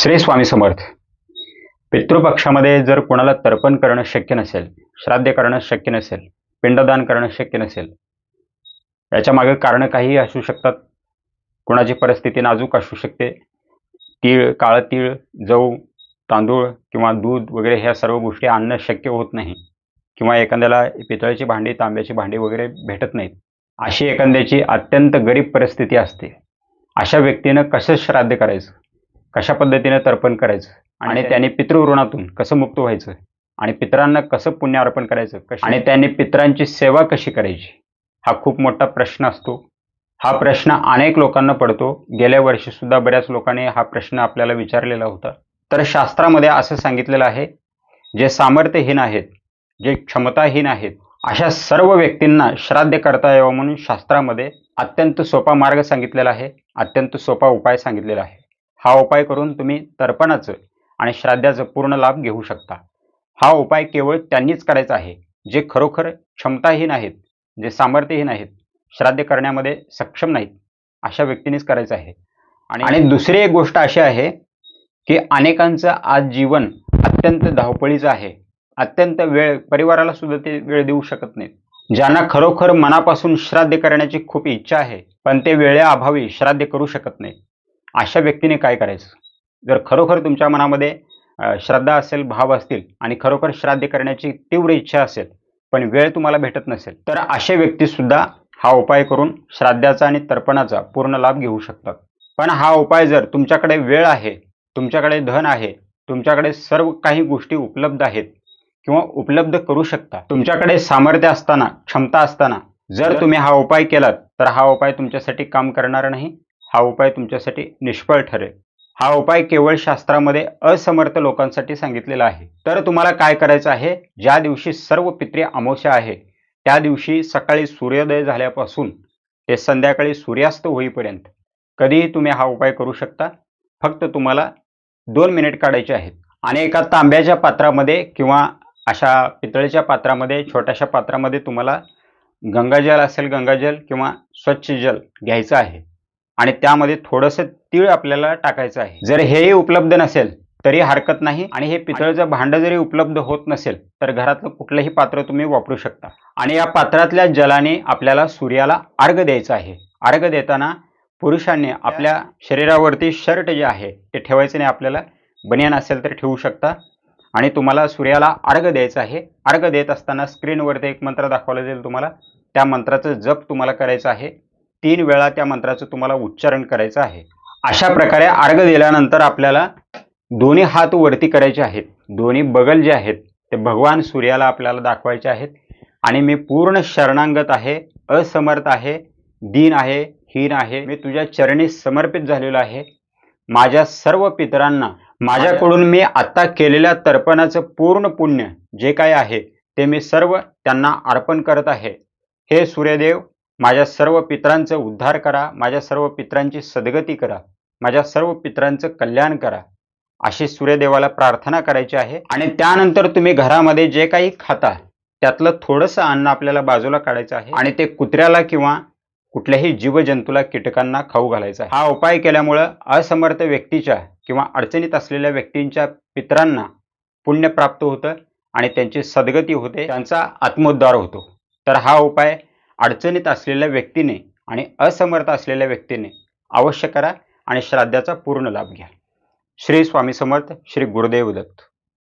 श्री स्वामी समर्थ. पितृपक्षामध्ये जर कोणाला तर्पण करणं शक्य नसेल श्राद्ध करणं शक्य नसेल पिंडदान करणं शक्य नसेल याच्या मागे कारणं काहीही असू शकतात. कोणाची परिस्थिती नाजूक असू शकते. तीळ काळं तीळ जऊ तांदूळ किंवा दूध वगैरे ह्या सर्व गोष्टी आणणं शक्य होत नाही. किंवा एखाद्याला पितळेची भांडी तांब्याची भांडी वगैरे भेटत नाहीत. अशी एखाद्याची अत्यंत गरीब परिस्थिती असते. अशा व्यक्तीनं कसं श्राद्ध करायचं? कशा पद्धतीने तर्पण करायचं? आणि त्याने पितृऋणातून कसं मुक्त व्हायचं? आणि पितरांना कसं पुण्य अर्पण करायचं आणि त्याने पितरांची सेवा कशी करायची? हा खूप मोठा प्रश्न असतो. हा प्रश्न अनेक लोकांना पडतो. गेल्या वर्षी सुद्धा बऱ्याच लोकांनी हा प्रश्न आपल्याला विचारलेला होता. तर शास्त्रामध्ये असं सांगितलेलं आहे जे सामर्थ्यहीन आहेत जे क्षमताहीन आहेत अशा सर्व व्यक्तींना श्राद्ध करता यावं म्हणून शास्त्रामध्ये अत्यंत सोपा मार्ग सांगितलेला आहे अत्यंत सोपा उपाय सांगितलेला आहे. हा उपाय करून तुम्ही तर्पणाचं आणि श्राद्धाचं पूर्ण लाभ घेऊ शकता. हा उपाय केवळ त्यांनीच करायचा आहे जे खरोखर क्षमताहीन आहेत जे सामर्थ्यहीन आहेत श्राद्ध करण्यामध्ये सक्षम नाहीत अशा व्यक्तीनेच करायचं आहे. आणि आणि दुसरी एक गोष्ट अशी आहे की अनेकांचं आज जीवन अत्यंत धावपळीचं आहे. अत्यंत वेळ परिवाराला सुद्धा ते वेळ देऊ शकत नाहीत. ज्यांना खरोखर मनापासून श्राद्ध करण्याची खूप इच्छा आहे पण ते वेळेअभावी श्राद्ध करू शकत नाहीत. अशा व्यक्तीने काय करायचं? जर खरोखर तुमच्या मनामध्ये श्रद्धा असेल भाव असतील आणि खरोखर श्राद्ध करण्याची तीव्र इच्छा असेल पण वेळ तुम्हाला भेटत नसेल तर असे व्यक्तीसुद्धा हा उपाय करून श्राद्धाचा आणि तर्पणाचा पूर्ण लाभ घेऊ शकतात. पण हा उपाय जर तुमच्याकडे वेळ आहे तुमच्याकडे धन आहे तुमच्याकडे सर्व काही गोष्टी उपलब्ध आहेत किंवा उपलब्ध करू शकता तुमच्याकडे सामर्थ्य असताना क्षमता असताना जर तुम्ही हा उपाय केलात तर हा उपाय तुमच्यासाठी काम करणार नाही? हा उपाय तुमच्यासाठी निष्फळ ठरेल. हा उपाय केवळ शास्त्रामध्ये असमर्थ लोकांसाठी सांगितलेला आहे. तर तुम्हाला काय करायचं आहे? ज्या दिवशी सर्व पित्री अमावस्या आहे त्या दिवशी सकाळी सूर्योदय झाल्यापासून ते संध्याकाळी सूर्यास्त होईपर्यंत कधीही तुम्ही हा उपाय करू शकता. फक्त तुम्हाला दोन मिनिट काढायचे आहेत. आणि एका तांब्याच्या पात्रामध्ये किंवा अशा पितळेच्या पात्रामध्ये छोट्याशा पात्रामध्ये तुम्हाला गंगाजल असेल गंगाजल किंवा स्वच्छ जल घ्यायचं आहे. आणि त्यामध्ये थोडंसं तीळ आपल्याला टाकायचं आहे. जर हेही उपलब्ध नसेल तरी हरकत नाही आणि हे पितळचं भांडं जरी उपलब्ध होत नसेल तर घरातलं कुठलंही पात्र तुम्ही वापरू शकता. आणि या पात्रातल्या जलाने आपल्याला सूर्याला अर्घ द्यायचा आहे. अर्घ देताना पुरुषांनी आपल्या शरीरावरती शर्ट जे आहे ते ठेवायचं नाही आपल्याला. बनियान असेल तर ठेवू शकता. आणि तुम्हाला सूर्याला अर्घ द्यायचं आहे. अर्घ देत असताना स्क्रीनवरती एक मंत्र दाखवला जाईल तुम्हाला. त्या मंत्राचं जप तुम्हाला करायचं आहे. तीन वेळा त्या मंत्राचं तुम्हाला उच्चारण करायचं आहे. अशा प्रकारे अर्घ दिल्यानंतर आपल्याला दोन्ही हात वरती करायचे आहेत. दोन्ही बगल जे आहेत ते भगवान सूर्याला आपल्याला दाखवायचे आहेत. आणि मी पूर्ण शरणांगत आहे असमर्थ आहे दीन आहे हीन आहे. मी तुझ्या चरणी समर्पित झालेलो आहे. माझ्या सर्व पितरांना माझ्याकडून मी आत्ता केलेल्या तर्पणाचं पूर्ण पुण्य जे काय आहे ते मी सर्व त्यांना अर्पण करत आहे. हे सूर्यदेव माझ्या सर्व पित्रांचं उद्धार करा माझ्या सर्व पितरांची सद्गती करा माझ्या सर्व पित्रांचं कल्याण करा. अशी सूर्यदेवाला प्रार्थना करायची आहे आणि त्यानंतर तुम्ही घरामध्ये जे काही खाता त्यातलं थोडंसं अन्न आपल्याला बाजूला काढायचं आहे आणि ते कुत्र्याला किंवा कुठल्याही जीवजंतूला कीटकांना खाऊ घालायचा हा उपाय केल्यामुळं असमर्थ व्यक्तीच्या किंवा अडचणीत असलेल्या व्यक्तींच्या पितरांना पुण्य प्राप्त होतं आणि त्यांची सद्गती होते त्यांचा आत्मोद्धार होतो. तर हा उपाय अडचणीत असलेल्या व्यक्तीने आणि असमर्थ असलेल्या व्यक्तीने अवश्य करा आणि श्राद्धाचा पूर्ण लाभ घ्या. श्री स्वामी समर्थ श्री गुरुदेव दत्त.